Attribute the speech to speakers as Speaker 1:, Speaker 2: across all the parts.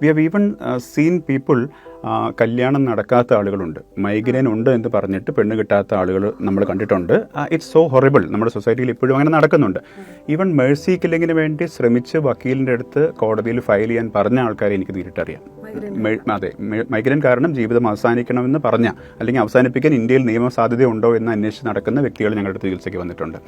Speaker 1: We have even seen people കല്യാണം നടക്കാത്ത ആളുകളുണ്ട്. മൈഗ്രെയിൻ ഉണ്ട് എന്ന് പറഞ്ഞിട്ട് പെണ്ണ് കിട്ടാത്ത ആളുകൾ നമ്മൾ കണ്ടിട്ടുണ്ട്. ഇറ്റ്സ് സോ ഹൊറിബിൾ നമ്മുടെ സൊസൈറ്റിയിൽ ഇപ്പോഴും അങ്ങനെ നടക്കുന്നുണ്ട്. ഈവൻ മേഴ്സി കില്ലിങ്ങിന് വേണ്ടി ശ്രമിച്ച് വക്കീലിന്റെ അടുത്ത് കോടതിയിൽ ഫയൽ ചെയ്യാൻ പറഞ്ഞ ആൾക്കാരെ എനിക്ക് നേരിട്ടറിയാം. അതെ മൈഗ്രൈൻ കാരണം ജീവിതം അവസാനിക്കണമെന്ന് പറഞ്ഞ അല്ലെങ്കിൽ അവസാനിപ്പിക്കാൻ ഇന്ത്യയിൽ നിയമസാധ്യത ഉണ്ടോ എന്ന് അന്വേഷിച്ച് നടക്കുന്ന വ്യക്തികൾ ഞങ്ങളുടെ ചികിത്സയ്ക്ക് വന്നിട്ടുണ്ട്.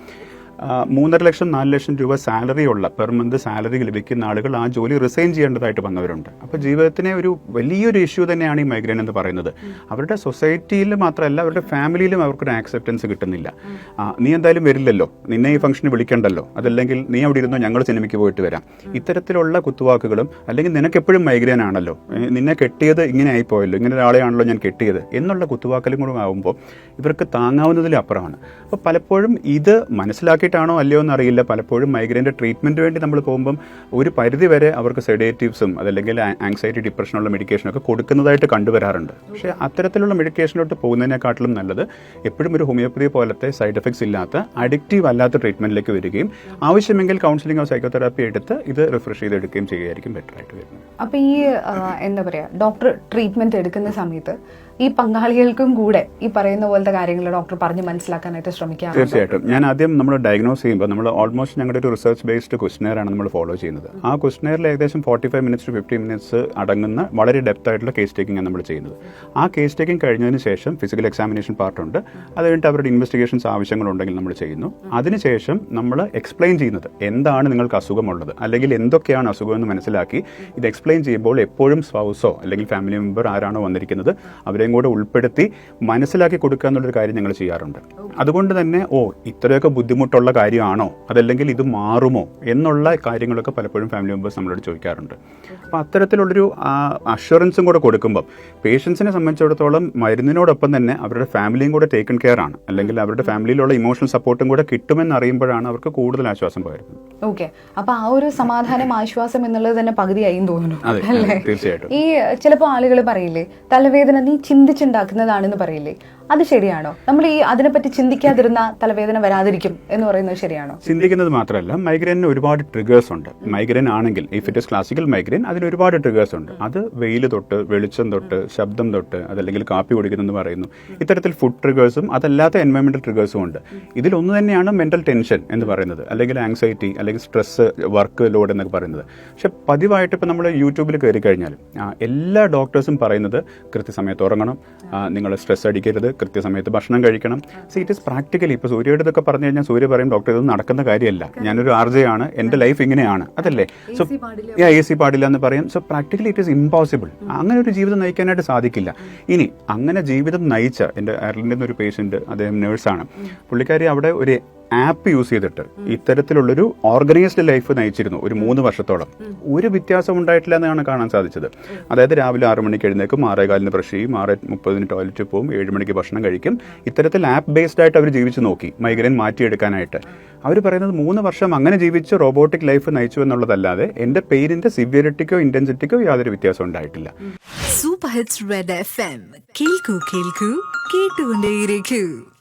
Speaker 1: മൂന്നര ലക്ഷം നാല് ലക്ഷം രൂപ സാലറി ഉള്ള പെർ മന്ത് സാലറി ലഭിക്കുന്ന ആളുകൾ ആ ജോലി റിസൈൻ ചെയ്യേണ്ടതായിട്ട് വന്നവരുണ്ട്. അപ്പോൾ ജീവിതത്തിനെ ഒരു വലിയൊരു ഇഷ്യൂ തന്നെയാണ് ഈ മൈഗ്രെയിൻ എന്ന് പറയുന്നത്. അവരുടെ സൊസൈറ്റിയിൽ മാത്രമല്ല അവരുടെ ഫാമിലിയിലും അവർക്കൊരു ആക്സെപ്റ്റൻസ് കിട്ടുന്നില്ല. നീ എന്തായാലും വരില്ലല്ലോ. നിന്നെ ഈ ഫംഗ്ഷന് വിളിക്കണ്ടല്ലോ. അതല്ലെങ്കിൽ നീ അവിടെ ഇരുന്നോ ഞങ്ങൾ സിനിമയ്ക്ക് പോയിട്ട് വരാം. ഇത്തരത്തിലുള്ള കുത്തുവാക്കുകളും അല്ലെങ്കിൽ നിനക്കെപ്പോഴും മൈഗ്രെയിൻ ആണല്ലോ. നിന്നെ കെട്ടിയത് ഇങ്ങനെ ആയിപ്പോയല്ലോ. ഇങ്ങനെ ഒരാളെയാണല്ലോ ഞാൻ കെട്ടിയത് എന്നുള്ള കുത്തുവാക്കലും കൂടെ ആകുമ്പോൾ ഇവർക്ക് താങ്ങാവുന്നതിലും അപ്പുറമാണ് അപ്പോൾ പലപ്പോഴും ഇത് മനസ്സിലാക്കിയിട്ടാണോ അല്ലയോ എന്ന് അറിയില്ല പലപ്പോഴും മൈഗ്രൈന്റെ ട്രീറ്റ്മെന്റ് വേണ്ടി നമ്മൾ പോകുമ്പം ഒരു പരിധി വരെ അവർക്ക് സെഡേറ്റീവ്സും അതല്ലെങ്കിൽ ആങ്സൈറ്റി ഡിപ്രഷനുള്ള മെഡിക്കേഷനൊക്കെ കൊടുക്കുന്നതായിട്ട് കണ്ടുവരാറുണ്ട്. പക്ഷേ അത്തരത്തിലുള്ള മെഡിക്കേഷനിലോട്ട് പോകുന്നതിനെക്കാട്ടിലും നല്ലത് എപ്പോഴും ഒരു ഹോമിയോപ്പതി പോലത്തെ സൈഡ് എഫക്ട്സ് ഇല്ലാത്ത അഡിക്റ്റീവ് അല്ലാത്ത ട്രീറ്റ്മെന്റിലേക്ക് വരികയും ആവശ്യമെങ്കിൽ കൗൺസിലിംഗോ സൈക്കോതെറാപ്പി എടുത്ത് ഇത് റിഫ്രഷ് ചെയ്തെടുക്കുകയും ചെയ്യുകയായിരിക്കും ബെറ്റർ ആയിട്ട് വരുന്നത്.
Speaker 2: അപ്പോൾ ഈ എന്താ പറയുക ഡോക്ടർ ട്രീറ്റ്മെന്റ് എടുക്കുന്ന സമയത്ത് ഈ പങ്കാളികൾക്കും കൂടെ ഈ പറയുന്ന പോലത്തെ കാര്യങ്ങൾ ഡോക്ടർ പറഞ്ഞ് മനസ്സിലാക്കാനായിട്ട് ശ്രമിക്കാം
Speaker 1: തീർച്ചയായിട്ടും. ഞാൻ ആദ്യം നമ്മൾ ഡയഗ്നോസ് ചെയ്യുമ്പോൾ നമ്മൾ ഓൾമോസ്റ്റ് ഞങ്ങളുടെ ഒരു റിസർച്ച് ബേസ്ഡ് ക്വസ്റ്റനെയർ ആണ് നമ്മൾ ഫോളോ ചെയ്യുന്നത്. ആ ക്വസ്റ്റനെയറിൽ ഏകദേശം forty five minutes to fifty minutes അടങ്ങുന്ന വളരെ ഡെപ്ത് ആയിട്ടുള്ള കേസ് ടേക്കിംഗ് ആണ് നമ്മൾ ചെയ്യുന്നത്. ആ കേസ് ടേക്കിംഗ് കഴിഞ്ഞതിന് ശേഷം ഫിസിക്കൽ എക്സാമിനേഷൻ പാർട്ടുണ്ട് അത് കഴിഞ്ഞിട്ട് അവരുടെ ഇൻവെസ്റ്റിഗേഷൻസ് ആവശ്യങ്ങളുണ്ടെങ്കിൽ നമ്മൾ ചെയ്യുന്നു. അതിനുശേഷം നമ്മൾ എക്സ്പ്ലെയിൻ ചെയ്യുന്നത് എന്താണ് നിങ്ങൾക്ക് അസുഖമുള്ളത് അല്ലെങ്കിൽ എന്തൊക്കെയാണ് അസുഖം എന്ന് മനസ്സിലാക്കി ഇത് എക്സ്പ്ലെയിൻ ചെയ്യുമ്പോൾ എപ്പോഴും സ്പൗസോ അല്ലെങ്കിൽ ഫാമിലി മെമ്പർ ആരാണോ വന്നിരിക്കുന്നത് അവരെയും കൂടെ ഉൾപ്പെടുത്തി മനസ്സിലാക്കി കൊടുക്കുക എന്നുള്ളൊരു കാര്യം ഞങ്ങൾ ചെയ്യാറുണ്ട്. അതുകൊണ്ട് തന്നെ ഓ ഇത്രയൊക്കെ ബുദ്ധിമുട്ടുള്ള കാര്യമാണോ? അതല്ലെങ്കിൽ ഇത് മാറുമോ? എന്നുള്ള കാര്യങ്ങളൊക്കെ പലപ്പോഴും ഫാമിലി മെമ്പേഴ്സ് നമ്മളോട് ചോദിക്കാറുണ്ട്. അപ്പോൾ അത്തരത്തിലുള്ളൊരു അഷുറൻസും കൂടെ കൊടുക്കുമ്പം പേഷ്യൻസിനെ സംബന്ധിച്ചിടത്തോളം മരുന്നിനോടൊപ്പം തന്നെ അവരുടെ ഫാമിലിയും കൂടെ ടേക്കൺ കെയർ ആണ്. അല്ലെങ്കിൽ അവരുടെ ഫാമിലിയിലുള്ള ഇമോഷണൽ സപ്പോർട്ടും കൂടെ കിട്ടുമെന്ന് അറിയുമ്പോഴാണ് അവർക്ക് കൂടുതൽ ആശ്വാസം പകരുന്നത്.
Speaker 2: ഓക്കെ അപ്പൊ ആ ഒരു സമാധാനം ആശ്വാസം എന്നുള്ളത് തന്നെ പകുതിയായി തോന്നുന്നു. അല്ലേ?
Speaker 1: തീർച്ചയായിട്ടും.
Speaker 2: ഈ ചിലപ്പോൾ ആളുകൾ പറയില്ലേ തലവേദന നീ ചിന്തിച്ചുണ്ടാക്കുന്നതാണെന്ന് പറയില്ലേ? അത് ശരിയാണോ? നമ്മൾ ഈ അതിനെപ്പറ്റി ചിന്തിക്കാതിരുന്ന തലവേദന വരാതിരിക്കും എന്ന് പറയുന്നത് ശരിയാണോ?
Speaker 1: ചിന്തിക്കുന്നത് മാത്രമല്ല മൈഗ്രെയിന് ഒരുപാട് ട്രിഗേഴ്സ് ഉണ്ട്. മൈഗ്രെയിൻ ആണെങ്കിൽ if it is classical migraine അതിന് ഒരുപാട് ട്രിഗേഴ്സ് ഉണ്ട്. അത് വെയിൽ തൊട്ട് വെളിച്ചം തൊട്ട് ശബ്ദം തൊട്ട് അതല്ലെങ്കിൽ കാപ്പി കുടിക്കുന്നെന്ന് പറയുന്നു. ഇത്തരത്തിൽ ഫുഡ് ട്രിഗേഴ്സും അതല്ലാത്ത എൻവയോൺമെന്റൽ ട്രിഗേഴ്സും ഉണ്ട്. ഇതിലൊന്നു തന്നെയാണ് മെന്റൽ ടെൻഷൻ എന്ന് പറയുന്നത്. അല്ലെങ്കിൽ ആങ്സൈറ്റി അല്ലെങ്കിൽ സ്ട്രെസ് വർക്ക് ലോഡ് എന്നൊക്കെ പറയുന്നത്. പക്ഷെ പതിവായിട്ട് ഇപ്പോൾ നമ്മൾ യൂട്യൂബിൽ കയറി കഴിഞ്ഞാൽ എല്ലാ ഡോക്ടേഴ്സും പറയുന്നത് കൃത്യസമയത്ത് ഉറങ്ങണം. നിങ്ങൾ സ്ട്രെസ് അടിക്കരുത്. കൃത്യസമയത്ത് ഭക്ഷണം കഴിക്കണം. സി ഇറ്റ് ഇസ് പ്രാക്ടിക്കലി ഇപ്പോൾ സൂര്യയുടെ ഇതൊക്കെ പറഞ്ഞു കഴിഞ്ഞാൽ സൂര്യ പറയും ഡോക്ടർ ഇത് നടക്കുന്ന കാര്യമല്ല. ഞാനൊരു ആണ് എന്റെ ലൈഫ് ഇങ്ങനെയാണ്. അതല്ലേ? സോ എ സി പാടില്ല. എന്ന് പറയും. So practically it is impossible അങ്ങനെ ഒരു ജീവിതം നയിക്കാനായിട്ട് സാധിക്കില്ല. ഇനി അങ്ങനെ ജീവിതം നയിച്ച എന്റെ അയർലൻഡിൽ നിന്നൊരു ഒരു പേഷ്യന്റ് അദ്ദേഹം നേഴ്സാണ് പുള്ളിക്കാരി അവിടെ ഒരു ആപ്പ് യൂസ് ചെയ്തിട്ട് ഇത്തരത്തിലുള്ളൊരു ഓർഗനൈസ്ഡ് ലൈഫ് നയിച്ചിരുന്നു ഒരു മൂന്ന് വർഷത്തോളം. ഒരു വ്യത്യാസം ഉണ്ടായിട്ടില്ല എന്നാണ് കാണാൻ സാധിച്ചത്. അതായത് രാവിലെ ആറ് മണിക്ക് എഴുന്നേക്കും ആറേകാലിന് ബ്രഷ് ചെയ്യും ആറ് മുപ്പതിന് ടോയ്ലറ്റിൽ പോകും ഏഴ് മണിക്ക് ഭക്ഷണം കഴിക്കും. ഇത്തരത്തിൽ ആപ്പ് ബേസ്ഡ് ആയിട്ട് അവർ ജീവിച്ചു നോക്കി മൈഗ്രെയിൻ മാറ്റിയെടുക്കാനായിട്ട്. അവർ പറയുന്നത് മൂന്ന് വർഷം അങ്ങനെ ജീവിച്ച് റോബോട്ടിക് ലൈഫ് നയിച്ചു എന്നുള്ളതല്ലാതെ എന്റെ പെയിനിന്റെ സിവിയറിറ്റിക്കോ ഇന്റൻസിറ്റിക്കോ യാതൊരു വ്യത്യാസം ഉണ്ടായിട്ടില്ല.
Speaker 3: Super hits Red F M. കേൾക്കൂ കേൾക്കൂ കേട്ടുകൊണ്ടേയിരിക്കൂ.